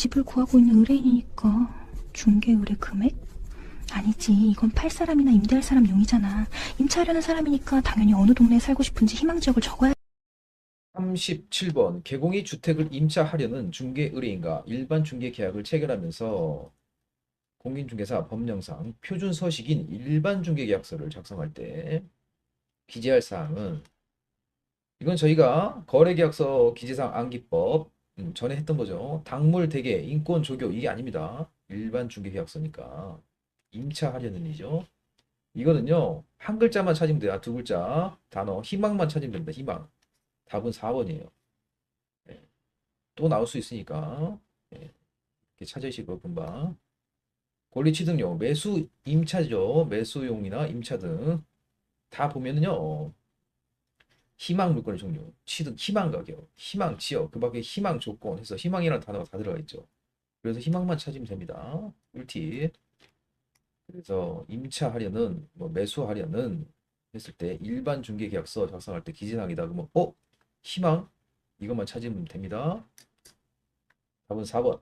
집을 구하고 있는 의뢰인이니까 중개 의뢰 금액? 아니지. 이건 팔 사람이나 임대할 사람 용이잖아. 임차하려는 사람이니까 당연히 어느 동네에 살고 싶은지 희망 지역을 적어야 37번 개공이 주택을 임차하려는 중개 의뢰인과 일반 중개 계약을 체결하면서 공인중개사 법령상 표준 서식인 일반 중개 계약서를 작성할 때 기재할 사항은 이건 저희가 거래계약서 기재상 암기법 음, 전에 했던 거죠. 당물 대개 인권 조교 이게 아닙니다. 일반 중개 계약서니까 임차 하려는 이죠. 이거는요 한 글자만 찾으면 돼요. 아, 두 글자 단어 희망만 찾으면 됩니다. 희망. 답은 4번이에요. 또 나올 수 있으니까 예, 이렇게 찾으시고 금방 권리 취득용 매수 임차죠. 매수용이나 임차 등 다 보면은요 희망 물건의 종류, 취득 희망 가격, 희망 지역, 그 밖에 희망 조건 해서 희망이라는 단어가 다 들어가 있죠. 그래서 희망만 찾으면 됩니다. 꿀팁. 그래서 임차하려는 뭐 매수하려는 했을 때 일반 중개 계약서 작성할 때 기재사항이다. 그러면 어 희망 이것만 찾으면 됩니다. 답은 4번.